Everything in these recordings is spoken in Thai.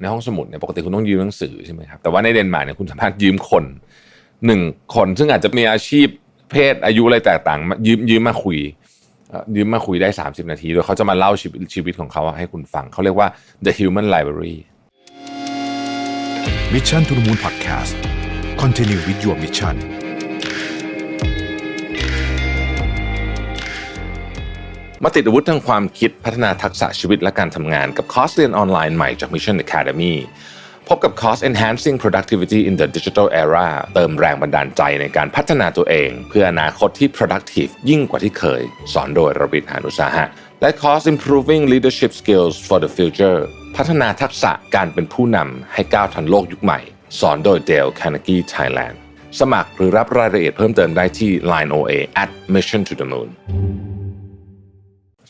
ในห้องสมุดเนี่ยปกติคุณต้องยืมหนังสือใช่ไหมครับแต่ว่าในเดนมาร์กเนี่ยคุณสามารถยืมคนหนึ่งคนซึ่งอาจจะมีอาชีพเพศอายุอะไรแตกต่างมายืมยืมมาคุยยืมมาคุยได้ 30 นาที โดยเขาจะมาเล่าชีวิตชีวิตของเขาให้คุณฟัง เขาเรียกว่า the human library Mission to the Moon Podcast Continue with your mission มาติดอาวุธทางความคิดพัฒนาทักษะชีวิตและการทำงานกับคอร์สเรียนออนไลน์ใหม่จาก Mission Academy พบกับคอร์ส Enhancing Productivity in the Digital Era เติมแรงบันดาลใจในการพัฒนาตัวเอง เพื่ออนาคตที่ productive ยิ่งกว่าที่เคย สอนโดยรบิทหานุสาหะ และคอร์ส Improving Leadership Skills for the Future พัฒนาทักษะการเป็นผู้นำให้ก้าวทันโลกยุคใหม่ สอนโดย Dale Carnegie Thailand สมัครหรือรับรายละเอียดเพิ่มเติมได้ที่ Line OA at Mission to the Moon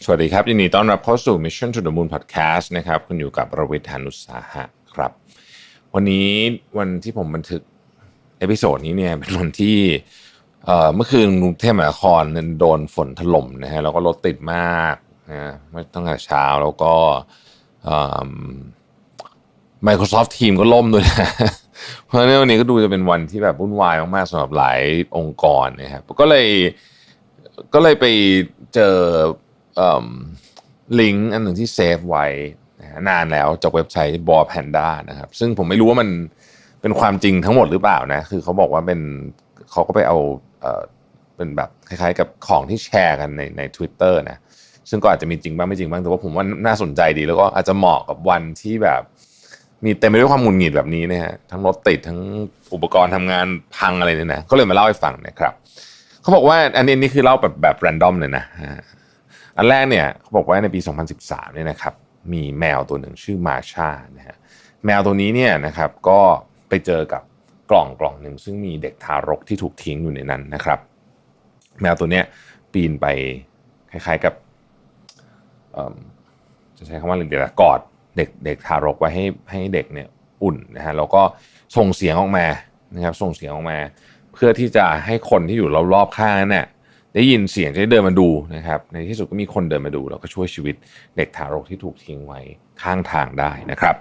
สวัสดีครับ ยินดีต้อนรับเข้าสู่ Mission to the Moon Podcast นะครับคุณอยู่กับระวิทยานุสาหะครับ วันนี้วันที่ผมบันทึกเอพิโซดนี้เนี่ยเป็นวันที่เมื่อคืนกรุงเทพมหานครโดนฝนถล่มนะฮะแล้วก็รถติดมากนะไม่ตั้งแต่เช้าแล้วก็เอิ่ม Microsoft Team ก็ล่มด้วยนะเพราะฉะนั้นวันนี้ก็ดูจะเป็นวันที่แบบวุ่นวายมากๆสำหรับหลายองค์กรนะครับก็เลยก็เลยไปเจอ ลิงก์อันหนึ่งที่เซฟไว้นานแล้วจากเว็บไซต์บอ Panda นะครับ ซึ่งผมไม่รู้ว่ามันเป็นความจริงทั้งหมดหรือเปล่านะ คือเขาบอกว่าเป็นเขาก็ไปเอาเป็นแบบคล้ายๆ กับของที่แชร์กันในใน Twitter นะ ซึ่งก็อาจจะมีจริงบ้างไม่จริงบ้าง แต่ว่าผมว่าน่าสนใจดี แล้วก็อาจจะเหมาะกับวันที่แบบ มีเต็มไปด้วยความหงุดหงิดแบบนี้นะฮะ ทั้งรถติดทั้งอุปกรณ์ทำงานพังอะไรเนี่ยนะ ก็เลยมาเล่าให้ฟังนะครับ เขาบอกว่าอันนี้นี่คือเล่าแบบแบบแรนดอมเลยนะ อันแรกเนี่ยเขาบอกว่าในปี 2013เนี่ยนะครับมีแมวตัวหนึ่งชื่อมาชานะฮะแมวตัวนี้เนี่ยนะครับก็ไปเจอกับกล่องกล่องหนึ่งซึ่งมีเด็กทารกที่ถูกทิ้งอยู่ในนั้นนะครับ แมวตัวเนี้ยปีนไปคล้ายๆกับจะใช้คำว่าอะไรดีล่ะกอดเด็กเด็กทารกไว้ให้ให้เด็กเนี่ยอุ่นนะฮะแล้วก็ส่งเสียงออกมานะครับส่งเสียงออกมา เพื่อที่จะให้คนที่อยู่รอบๆข้างนั้นเนี่ย ได้ยินเสียงได้เดินมาดูนะครับ ในที่สุดก็มีคนเดินมาดู แล้วก็ช่วยชีวิตเด็กทารกที่ถูกทิ้งไว้ข้างทางได้นะครับ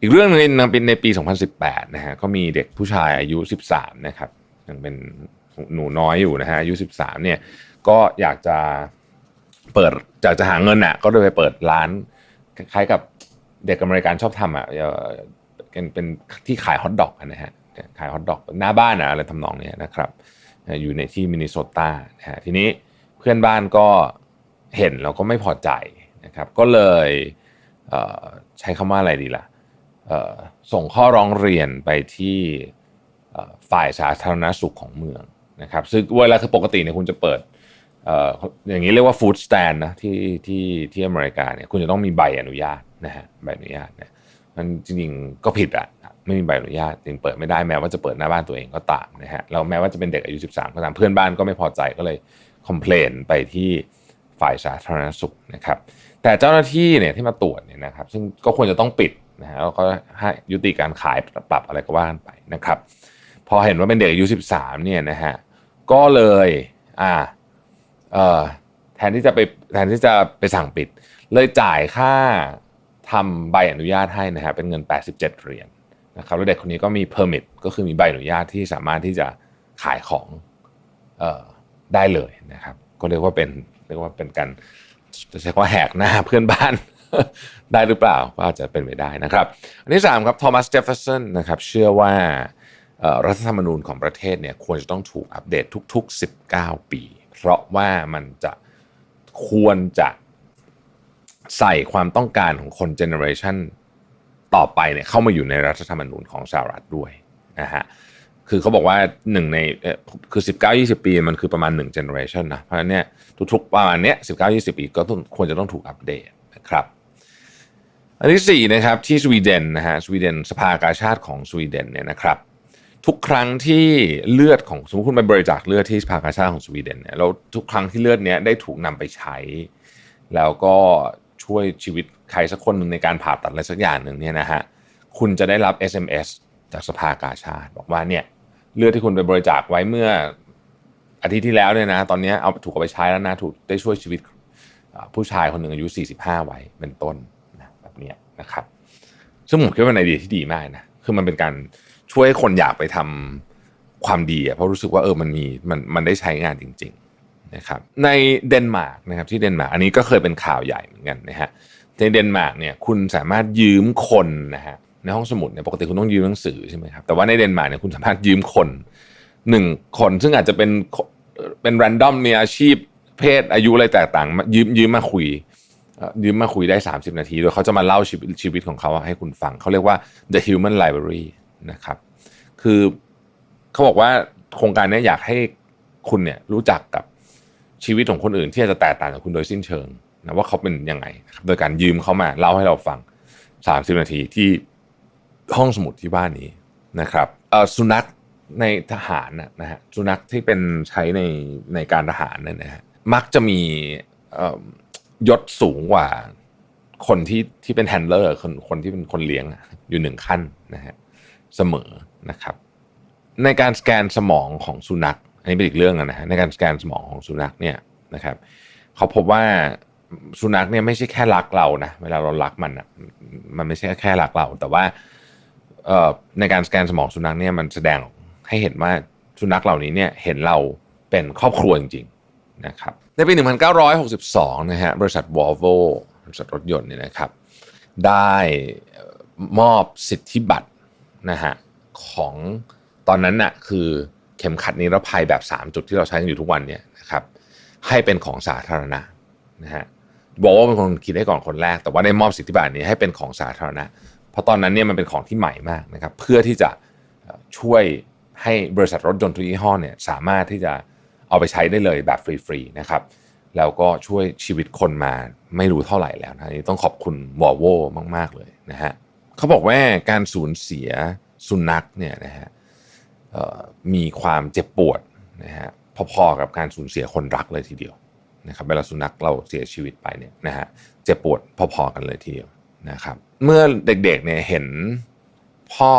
อีกเรื่องหนึงเป็นในปี 2018 นะฮะก็มีเด็กผู้ชายอายุ 13 นะครับยังเป็นหนูน้อยอยู่นะฮะอายุ 13 เนี่ยก็อยากจะเปิดอยากจะหาเงินอะก็เลยไปเปิดร้านคล้ายๆกับเด็กอเมริกันชอบทำอะเอ่อเป็นเป็นที่ขายฮอทดอกนะฮะขายฮอทดอกหน้าบ้านอะอะไรทำนองนี้นะครับ อยู่ในที่มินนิโซตานะฮะทีนี้เพื่อนบ้านก็เห็นแล้วก็ไม่พอใจนะครับก็เลยเใช้คำว่าอะไรดีล่ะเอ่อส่งข้อร้องเรียนไปที่ฝ่ายสาธารณสุขของเมืองนะครับซึ่งเวลาคือปกติเนี่ยคุณจะเปิดออย่างนี้เรียกว่าฟู้ดสแตนนะที่ที่ที่อเมริกาเนี่ยคุณจะต้องมีใบอนุญาตนะฮะใบอนุญาตเนี่ย มันจริงๆก็ผิดอะไม่มีใบอนุญาตจึงเปิดไม่ได้แม้ว่าจะเปิดหน้าบ้านตัวเองก็ตามนะฮะแล้วแม้ว่าจะเป็นเด็กอายุ 13 ก็ตามเพื่อนบ้านก็ไม่พอใจก็เลยคอมเพลนไปที่ฝ่ายสาธารณสุขนะครับ แต่เจ้าหน้าที่เนี่ยที่มาตรวจเนี่ยนะครับ ซึ่งก็ควรจะต้องปิดนะฮะแล้วก็ให้ยุติการขายปรับอะไรก็ว่ากันไปนะครับ พอเห็นว่าเป็นเด็กอายุ 13 เนี่ยนะฮะก็เลยอ่าเอ่อแทนที่จะไปแทนที่จะไปสั่งปิด เลยจ่ายค่า ทำใบอนุญาตให้นะฮะเป็นเงิน 87 เหรียญนะครับแล้วเด็กคนนี้ก็มี permit ก็คือมีใบอนุญาตที่สามารถที่จะขายของเอ่อได้เลยนะครับ ก็เรียกว่าเป็นเรียกว่าเป็นการจะใช้คำว่าแหกหน้าเพื่อนบ้านได้หรือเปล่าก็อาจจะเป็นไปได้นะครับ อันที่3ครับโทมัสเจฟเฟอร์สันนะครับเชื่อว่ารัฐธรรมนูญของประเทศเนี่ยควรจะต้องถูกอัปเดตทุก ๆ 19 ปี เพราะว่ามันจะควรจะ ใส่ความต้องการของคนเจเนอเรชันต่อไปเนี่ยเข้ามาอยู่ในรัฐธรรมนูญของสหรัฐด้วยนะฮะคือเขาบอกว่าหนึ่งในเอ่อคือ 19 20 ปีมันคือประมาณ1 generation นะเพราะฉะนั้นเนี่ยทุกๆประมาณเนี้ย19 20 ปีก็ต้องควรจะต้องถูกอัปเดตนะครับอันที่4นะครับที่สวีเดนนะฮะสวีเดนสภากาชาติของสวีเดนเนี่ยนะครับทุกครั้งที่เลือดของสมมติคุณไปบริจาคเลือดที่สภากาชาติของสวีเดนเนี่ยแล้วทุกครั้งที่เลือดเนี้ยได้ถูกนำไปใช้ แล้วก็ ช่วยชีวิตใครสักคนหนึ่งในการผ่าตัดอะไรสักอย่างหนึ่งเนี่ยนะฮะคุณจะได้รับ SMS จากสภากาชาติ บอกว่าเนี่ยเลือดที่คุณไปบริจาคไว้เมื่ออาทิตย์ที่แล้วเนี่ยนะตอนนี้เอาถูกเอาไปใช้แล้วนะถูกได้ช่วยชีวิตผู้ชายคนหนึ่งอายุ 45 ไว้เป็นต้นนะแบบนี้นะครับซึ่งผมคิดว่าเป็นไอเดียที่ดีมากนะคือมันเป็นการช่วยให้คนอยากไปทำความดีเพราะรู้สึกว่าเออมันมีมันมันได้ใช้งานจริง นะครับในเดนมาร์กนะครับที่เดนมาร์กอันนี้ก็เคยเป็นข่าวใหญ่เหมือนกันนะฮะในเดนมาร์กเนี่ยคุณสามารถยืมคนนะฮะในห้องสมุดเนี่ยปกติคุณต้องยืมหนังสือใช่ไหมครับแต่ว่าในเดนมาร์กเนี่ยคุณสามารถยืมคนหนึ่งคนซึ่งอาจจะเป็นเป็นแรนดอมมีอาชีพเพศอายุอะไรแตกต่างยืมยืมมาคุยยืมมาคุยได้ 30 นาที โดยเขาจะมาเล่าชีวิตชีวิตของเขาให้คุณฟัง เขาเรียกว่า the human library นะครับ คือเขาบอกว่าโครงการนี้อยากให้คุณเนี่ยรู้จักกับ ชีวิตของคนอื่นที่อาจจะแตกต่างจากคุณโดยสิ้นเชิงนะว่าเขาเป็นยังไงนะครับโดยการยืมเขามาเล่าให้เราฟัง 30 นาทีที่ห้องสมุดที่บ้านนี้นะครับสุนัขในทหารนะฮะสุนัขที่เป็นใช้ในในการทหารเนี่ยนะฮะมักจะมียศสูงกว่าคนที่ที่เป็นแฮนเลอร์คนคนที่เป็นคนเลี้ยงอยู่หนึ่งขั้นนะฮะเสมอนะครับ ในการสแกนสมองของสุนัข อันนี้เป็นอีกเรื่องนะฮะในการสแกนสมองของสุนัขเนี่ยนะครับเขาพบว่าสุนัขเนี่ยไม่ใช่แค่รักเรานะเวลาเรารักมันอะมันไม่ใช่แค่รักเรา แต่ว่าเอ่อในการสแกนสมองสุนัขเนี่ยมันแสดงให้เห็นว่าสุนัขเหล่านี้เนี่ยเห็นเราเป็นครอบครัวจริงๆนะครับในปี 1962 นะฮะบริษัท Volvo บริษัทรถยนต์เนี่ยนะครับ ได้มอบสิทธิบัตรนะฮะของตอนนั้นน่ะคือ เข็มขัดนิรภัยแบบ 3 จุดที่เราใช้กันอยู่ทุกวันเนี่ยนะครับให้เป็นของสาธารณะนะฮะบอกว่าเป็นคนคิดได้ก่อนคนแรก แต่ว่าได้มอบสิทธิบัตรนี้ให้เป็นของสาธารณะ เพราะตอนนั้นเนี่ยมันเป็นของที่ใหม่มากนะครับเพื่อที่จะช่วยให้บริษัทรถยนต์ทุกยี่ห้อเนี่ยสามารถที่จะเอาไปใช้ได้เลยแบบฟรีๆนะครับแล้วก็ช่วยชีวิตคนมาไม่รู้เท่าไหร่แล้วนะอันนี้ต้องขอบคุณวอลโวมาก ๆ เลยนะฮะเขาบอกว่าการสูญเสียสุนัขเนี่ยนะฮะเมีความเจ็บปวดนะฮะพอๆกับการสูญเสียคนรักเลยทีเดียวนะครับเวลาสุนัขเราเสียชีวิตไปเนี่ยนะฮะเจ็บปวดพอๆกันเลยทีเดียวนะครับ เมื่อเด็กๆเนี่ยเห็นพ่อ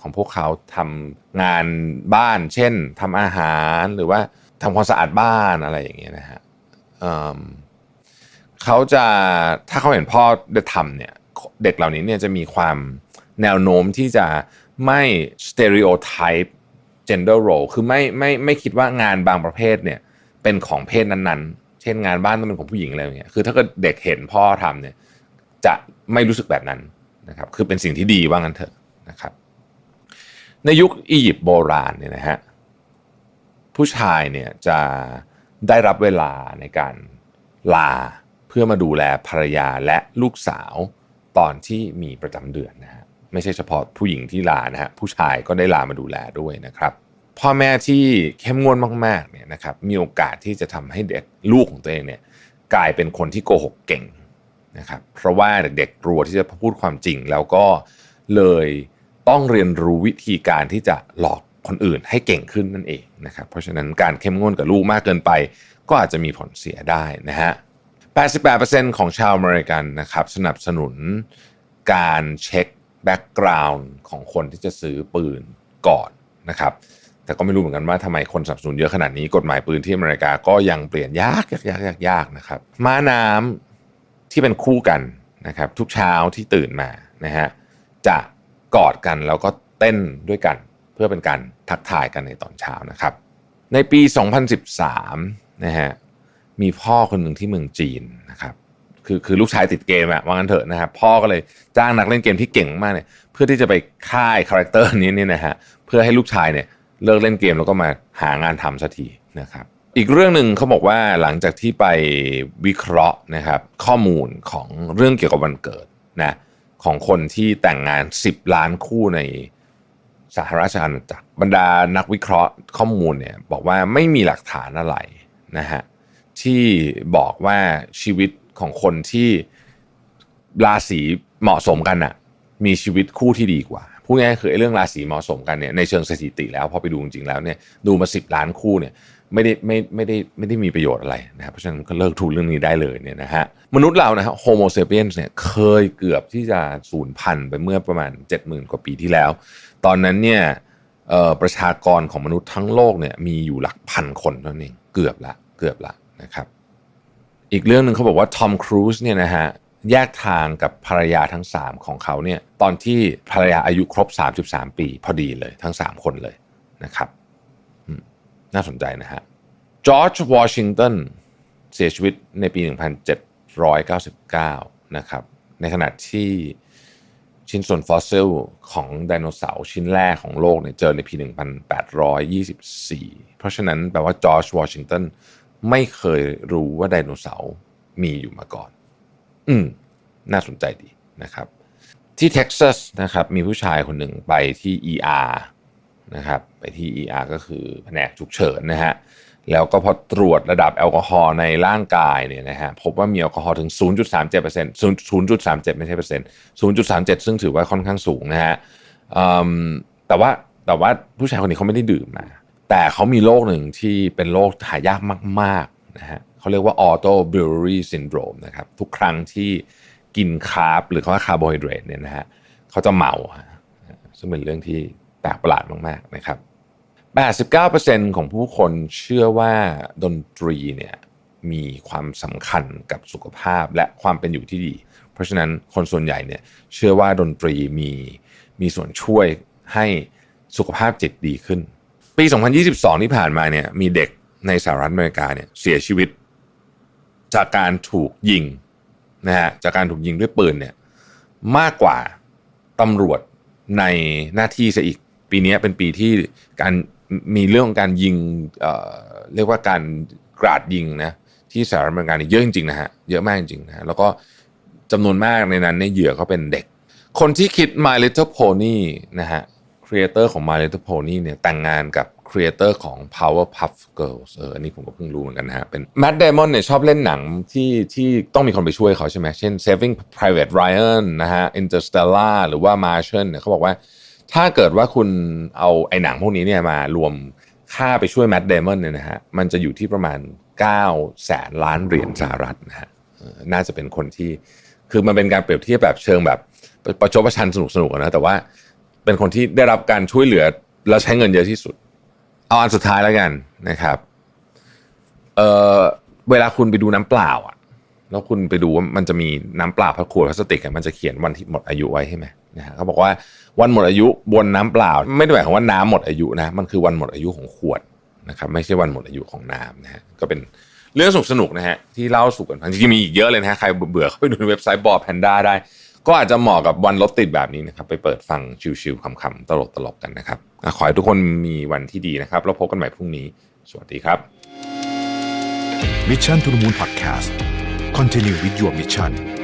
ของพวกเขาทำงานบ้าน เช่นทำอาหารหรือว่าทำความสะอาดบ้านอะไรอย่างเงี้ยนะฮะเเขาจะถ้าเขาเห็นพ่อได้ทำเนี่ยเด็กเหล่านี้เนี่ยจะมีความแนวโน้มที่จะไม่ stereotype gender role คือไม่ไม่ไม่คิดว่างานบางประเภทเนี่ยเป็นของเพศนั้นๆ เช่นงานบ้านต้องเป็นของผู้หญิงอะไรอย่างเงี้ย คือถ้าเกิดเด็กเห็นพ่อทำเนี่ยจะไม่รู้สึกแบบนั้นนะครับ คือเป็นสิ่งที่ดีว่างั้นเถอะนะครับ ในยุคอียิปต์โบราณเนี่ยนะฮะผู้ชายเนี่ยจะได้รับเวลาในการลาเพื่อมาดูแลภรรยาและลูกสาวตอนที่มีประจำเดือนนะฮะ ไม่ใช่เฉพาะผู้หญิงที่ลานะฮะผู้ชายก็ได้ลามาดูแลด้วยนะครับ พ่อแม่ที่เข้มงวดมากๆเนี่ยนะครับมีโอกาสที่จะทำให้เด็กลูกของตัวเองเนี่ยกลายเป็นคนที่โกหกเก่งนะครับเพราะว่าเด็กๆกลัวที่จะพูดความจริง แล้วก็เลยต้องเรียนรู้วิธีการที่จะหลอกคนอื่นให้เก่งขึ้นนั่นเองนะครับเพราะฉะนั้นการเข้มงวดกับลูกมากเกินไป ก็อาจจะมีผลเสียได้นะฮะ 88%ของชาวอเมริกันนะครับสนับสนุนการเช็ค แบ็กกราวน์ของคนที่จะซื้อปืนก่อนนะครับ แต่ก็ไม่รู้เหมือนกันว่าทำไมคนสนับสนุนเยอะขนาดนี้กฎหมายปืนที่อเมริกาก็ยังเปลี่ยนยากยากยากยากยากนะครับม้าน้ำที่เป็นคู่กันนะครับทุกเช้าที่ตื่นมานะฮะจะกอดกันแล้วก็เต้นด้วยกันเพื่อเป็นการทักทายกันในตอนเช้านะครับ ในปี 2013นะฮะมีพ่อคนหนึ่งที่เมืองจีนนะครับ คือคือลูกชายติดเกมอะว่างั้นเถอะนะครับพ่อก็เลยจ้างนักเล่นเกมที่เก่งมากเนี่ยเพื่อที่จะไปค่ายคาแรคเตอร์นี้นี่นะฮะเพื่อให้ลูกชายเนี่ยเลิกเล่นเกมแล้วก็มาหางานทำสักทีนะครับอีกเรื่องหนึ่งเขาบอกว่าหลังจากที่ไปวิเคราะห์นะครับข้อมูลของเรื่องเกี่ยวกับวันเกิดนะของคนที่แต่งงาน 10 ล้านคู่ในสหราชอาณาจักรบรรดานักวิเคราะห์ข้อมูลเนี่ยบอกว่าไม่มีหลักฐานอะไรนะฮะที่บอกว่าชีวิต ของคนที่ราศีเหมาะสมกันอะมีชีวิตคู่ที่ดีกว่าพูดง่ายๆคือเรื่องราศีเหมาะสมกันเนี่ยในเชิงสถิติแล้วพอไปดูจริงๆแล้วเนี่ยดูมาสิบล้านคู่เนี่ยไม่ได้ไม่ไม่ได้ไม่ได้มีประโยชน์อะไรนะครับเพราะฉะนั้นก็เลิกทูลเรื่องนี้ได้เลยเนี่ยนะฮะมนุษย์เรานะฮะโฮโมเซเปียนเนี่ยเคยเกือบที่จะสูญพันธุ์ไปเมื่อประมาณ 70,000 กว่าปีที่แล้ว ตอนนั้นเนี่ยประชากรของมนุษย์ทั้งโลกเนี่ยมีอยู่หลักพันคนเท่านั้นเองเกือบละเกือบละนะครับ อีกเรื่องหนึ่งเขาบอกว่าทอมครูซเนี่ยนะฮะแยกทางกับภรรยาทั้ง 3 ของเขาเนี่ยตอนที่ภรรยาอายุครบ 33 ปี พอดีเลยทั้ง 3 คนเลยนะครับน่าสนใจนะฮะจอร์จวอชิงตันเสียชีวิตในปี 1799 นะครับ ในขณะที่ชิ้นส่วนฟอสซิลของไดโนเสาร์ชิ้นแรกของโลกเนี่ยเจอในปี 1824 เพราะฉะนั้นแปลว่าจอร์จวอชิงตัน ไม่เคยรู้ว่าไดโนเสาร์มีอยู่มาก่อน อืม น่าสนใจดีนะครับ ที่เท็กซัสนะครับ มีผู้ชายคนหนึ่งไปที่ ER นะครับไปที่ ER ก็คือแผนกฉุกเฉินนะฮะแล้วก็พอตรวจระดับแอลกอฮอล์ในร่างกายเนี่ยนะฮะพบว่ามีแอลกอฮอล์ถึง 0.37% 0.37 ไม่ใช่เปอร์เซ็นต์ 0.37 ซึ่งถือว่าค่อนข้างสูงนะฮะแต่ว่าแต่ว่าผู้ชายคนนี้เขาไม่ได้ดื่มมา แต่เขามีโรคหนึ่งที่เป็นโรคหายากมากๆนะฮะเขาเรียกว่า auto brewery syndrome นะครับ ทุกครั้งที่กินคาร์บหรือเขาว่าคาร์โบไฮเดรตเนี่ยนะฮะเขาจะเมา ซึ่งเป็นเรื่องที่แปลกประหลาดมากๆนะครับ 89%ของผู้คนเชื่อว่าดนตรีเนี่ยมีความสำคัญกับสุขภาพและความเป็นอยู่ที่ดี เพราะฉะนั้นคนส่วนใหญ่เนี่ยเชื่อว่าดนตรีมีมีส่วนช่วยให้สุขภาพจิตดีขึ้น ปี 2022 ที่ผ่านมาเนี่ยมีเด็กในสหรัฐอเมริกาเนี่ยเสียชีวิต จากการถูกยิงนะฮะจากการถูกยิงด้วยปืนเนี่ยมากกว่าตำรวจในหน้าที่ซะอีก ปีนี้เป็นปีที่การมีเรื่องของการยิงเอ่อเรียกว่าการกราดยิงนะที่สหรัฐอเมริกาเนี่ยเยอะจริงๆนะฮะเยอะมากจริงๆนะะแล้วก็จำนวนมากในนั้นเนี่ยเหยื่อก็เป็นเด็ก คนที่คิด My Little Pony นะฮะ ครีเอเตอร์ของ My Little Pony เนี่ยแต่งงานกับครีเอเตอร์ของ Powerpuff Girls เอออันนี้ผมก็เพิ่งรู้เหมือนกันนะฮะเป็น Matt Damon เนี่ยชอบเล่นหนังที่ที่ต้องมีคนไปช่วยเขาใช่ไหมเช่น Saving Private Ryan นะฮะ Interstellar หรือว่า Martian เนี่ยเขาบอกว่า ถ้าเกิดว่าคุณเอาไอ้หนังพวกนี้เนี่ยมารวมค่าไปช่วยแม t เดมอนเนี่ยนะฮะมันจะอยู่ที่ประมาณ9แสนล้านเหรียญสหรัฐนะฮะน่าจะเป็นคนที่คือมันเป็นการเปรียบเทียบแบบเชิงแบบประชดประชันสนุกสนุกๆนะแต่ว่า เป็นคนที่ได้รับการช่วยเหลือ แล้วใช้เงินเยอะที่สุด เอาอันสุดท้ายแล้วกันนะครับเออเวลาคุณไปดูน้ำเปล่าอะ แล้วคุณไปดูว่ามันจะมีน้ำเปล่าพขวดพลาสติกมันจะเขียนวันที่หมดอายุไว้ใช่ไหมนะฮะเขาบอกว่าวันหมดอายุบนน้ำเปล่า ไม่ได้หมายความว่าน้ำหมดอายุนะมันคือวันหมดอายุของขวดนะครับไม่ใช่วันหมดอายุของน้ำนะฮะก็เป็นเรื่องสนุกสนุกๆนะฮะที่เล่าสู่กันฟังจริงๆมีอีกเยอะเลยนะฮะใครเบื่อเข้าไปดูในเว็บไซต์บอ p แพนด้าได้ ก็อาจจะเหมาะกับวันรถติดแบบนี้นะครับ ไปเปิดฟังชิวๆขำๆ ตลกๆกันนะครับขอให้ทุกคนมีวันที่ดีนะครับ แล้วพบกันใหม่พรุ่งนี้ สวัสดีครับ Mission to the Moon Podcast Continue with your mission